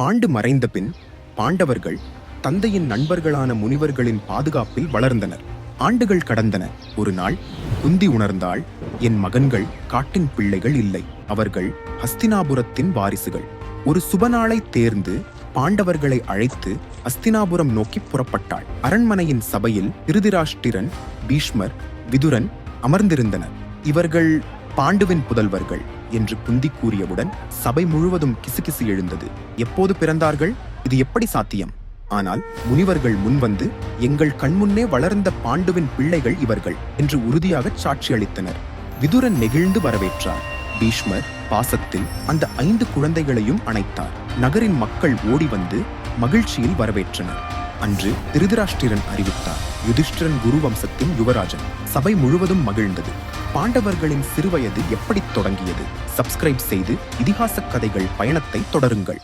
Bond மறைந்த பின் பாண்டவர்கள் தந்தையின் நண்பர்களான முனிவர்களின் பாதுகாப்பில் வளர்ந்தனர். ஆண்டுகள் கடந்தன. ஒரு நாள் குந்தி உணர்ந்தாள் என் மகன்கள் காட்டின் பிள்ளைகள் இல்லை. அவர்கள் ஹஸ்தினாபுரத்தின் வாரிசுகள். ஒரு சுபநாளை தேர்ந்து பாண்டவர்களை அழைத்து அஸ்தினாபுரம் நோக்கி புறப்பட்டாள். அரண்மனையின் சபையில் திருதிராஷ்டிரன் பீஷ்மர் விதுரன் அமர்ந்திருந்தனர். இவர்கள் பாண்டுவின் புதல்வர்கள். என்று குந்தி கூறியவுடன் சபை முழுவதும் கிசுகிசு எழுந்தது. எப்போது பிறந்தார்கள்? இது எப்படி சாத்தியம்? ஆனால் முனிவர்கள் முன்வந்து எங்கள் கண்முன்னே வளர்ந்த பாண்டுவின் பிள்ளைகள் இவர்கள் என்று உறுதியாகச் சாட்சியளித்தனர் விதுரன் நெகிழ்ந்து வரவேற்றார். பீஷ்மர் பாசத்தில் அந்த ஐந்து குழந்தைகளையும் அணைத்தார். நகரின் மக்கள் ஓடி வந்து மகிழ்ச்சியில் வரவேற்றனர். அன்று திருதராஷ்டிரன் அறிவித்தார். யுதிஷ்டிரன் குரு வம்சத்தின் யுவராஜன். சபை முழுவதும் மகிழ்ந்தது. பாண்டவர்களின் சிறுவயது எப்படி தொடங்கியது? சப்ஸ்கிரைப் செய்து இதிகாசக் கதைகள் பயணத்தை தொடருங்கள்.